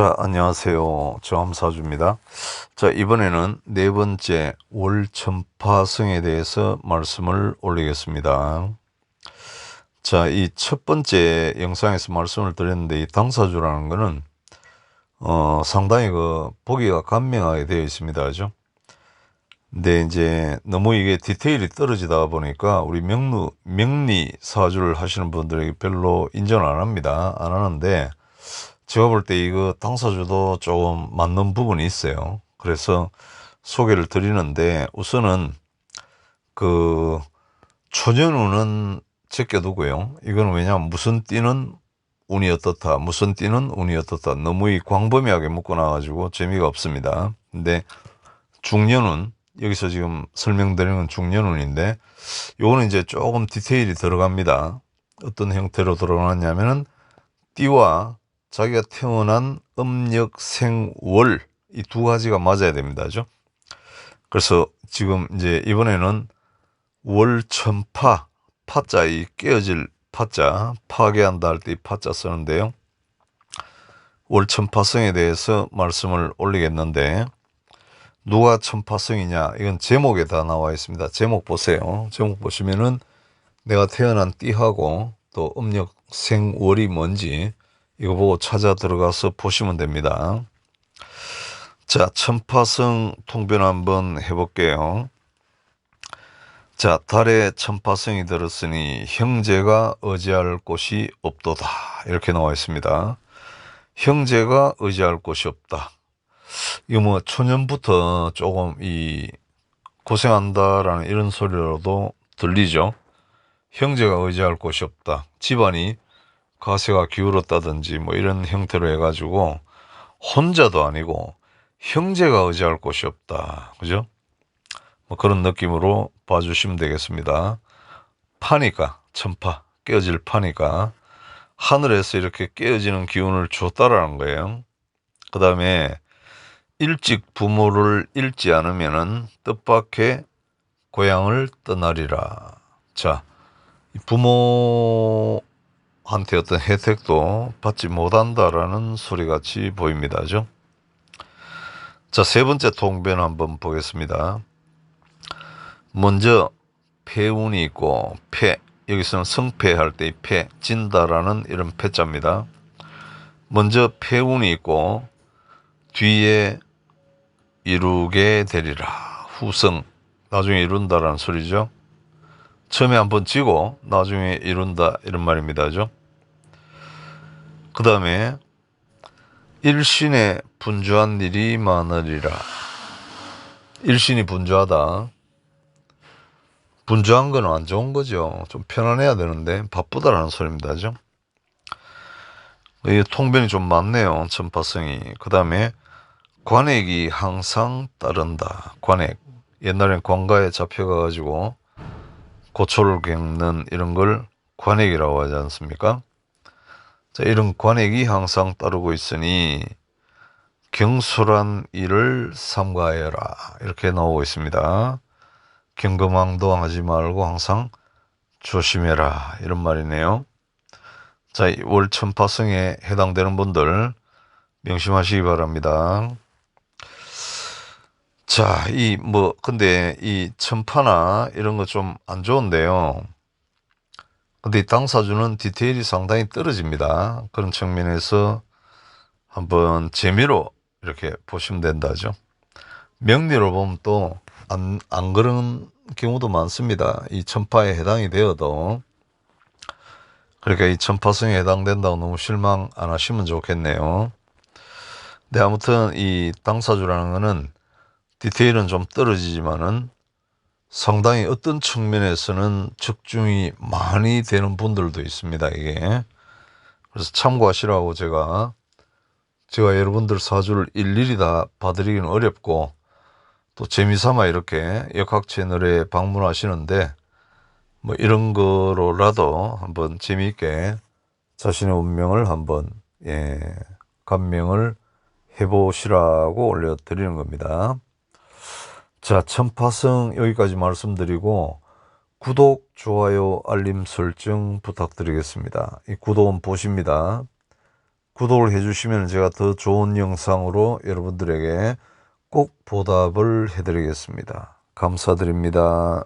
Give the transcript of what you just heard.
자, 안녕하세요. 저함사주입니다. 자, 이번에는 네 번째 월천파성에 대해서 말씀을 올리겠습니다. 자, 이 첫 번째 영상에서 말씀을 드렸는데, 이 당사주라는 거는, 어, 상당히 그, 보기가 간명하게 되어 있습니다. 그죠? 근데 이제 너무 이게 디테일이 떨어지다 보니까 우리 명루, 명리 사주를 하시는 분들에게 별로 인정을 안 합니다. 안 하는데, 제가 볼 때 이거 당사주도 조금 맞는 부분이 있어요. 그래서 소개를 드리는데 우선은 그 초년운은 제껴두고요. 이거는 왜냐하면 무슨 띠는 운이 어떻다, 무슨 띠는 운이 어떻다. 너무 이 광범위하게 묶어놔가지고 재미가 없습니다. 근데 중년운 여기서 지금 설명드리는 건 중년운인데 요거는 이제 조금 디테일이 들어갑니다. 어떤 형태로 들어가냐면은 띠와 자기가 태어난 음력 생월 이 두 가지가 맞아야 됩니다. 죠 그래서 지금 이제 이번에는 월천파 파자 이 깨어질 파자 파괴한다 할 때 이 파자 쓰는데요. 월천파성에 대해서 말씀을 올리겠는데 누가 천파성이냐 이건 제목에 다 나와 있습니다. 제목 보세요. 제목 보시면은 내가 태어난 띠하고 또 음력 생월이 뭔지 이거 보고 찾아 들어가서 보시면 됩니다. 자, 천파성 통변 한번 해볼게요. 자, 달에 천파성이 들었으니 형제가 의지할 곳이 없도다. 이렇게 나와 있습니다. 형제가 의지할 곳이 없다. 이거 뭐 초년부터 조금 이 고생한다라는 이런 소리로도 들리죠. 형제가 의지할 곳이 없다. 집안이 가세가 기울었다든지 뭐 이런 형태로 해가지고 혼자도 아니고 형제가 의지할 곳이 없다. 그죠? 뭐 그런 느낌으로 봐주시면 되겠습니다. 파니까, 천파, 깨어질 파니까 하늘에서 이렇게 깨어지는 기운을 줬다라는 거예요. 그 다음에 일찍 부모를 잃지 않으면은 뜻밖의 고향을 떠나리라. 자, 부모 한테 어떤 혜택도 받지 못한다라는 소리 같이 보입니다죠. 자, 세 번째 통변 한번 보겠습니다. 먼저 폐운이 있고 폐 여기서는 성패할 때의 폐 진다라는 이런 패자입니다. 먼저 폐운이 있고 뒤에 이루게 되리라 후성 나중에 이룬다라는 소리죠. 처음에 한번 지고 나중에 이룬다 이런 말입니다죠. 그 다음에 일신에 분주한 일이 많으리라. 일신이 분주하다. 분주한 건 안 좋은 거죠. 좀 편안해야 되는데 바쁘다라는 소리입니다. 죠. 이 통변이 좀 많네요. 전파성이. 그 다음에 관액이 항상 따른다. 관액. 옛날엔 관가에 잡혀가가지고 고초를 겪는 이런 걸 관액이라고 하지 않습니까? 자, 이런 관액이 항상 따르고 있으니 경솔한 일을 삼가해라 이렇게 나오고 있습니다. 경거망도하지 말고 항상 조심해라 이런 말이네요. 자, 월천파성에 해당되는 분들 명심하시기 바랍니다. 자, 이 뭐 근데 이 천파나 이런 거 좀 안 좋은데요. 근데 이 당사주는 디테일이 상당히 떨어집니다. 그런 측면에서 한번 재미로 이렇게 보시면 된다죠. 명리로 보면 또 안, 안 그런 경우도 많습니다. 이 천파에 해당이 되어도. 그러니까 이 천파성에 해당된다고 너무 실망 안 하시면 좋겠네요. 네, 아무튼 이 당사주라는 거는 디테일은 좀 떨어지지만은 상당히 어떤 측면에서는 적중이 많이 되는 분들도 있습니다. 이게 그래서 참고하시라고 제가 제가 여러분들 사주를 일일이 다 봐드리기는 어렵고 또 재미삼아 이렇게 역학 채널에 방문하시는데 뭐 이런 거로라도 한번 재미있게 자신의 운명을 한번 예 감명을 해보시라고 올려드리는 겁니다. 자, 천파성 여기까지 말씀드리고 구독, 좋아요, 알림 설정 부탁드리겠습니다. 이 구독은 보십니다. 구독을 해주시면 제가 더 좋은 영상으로 여러분들에게 꼭 보답을 해드리겠습니다. 감사드립니다.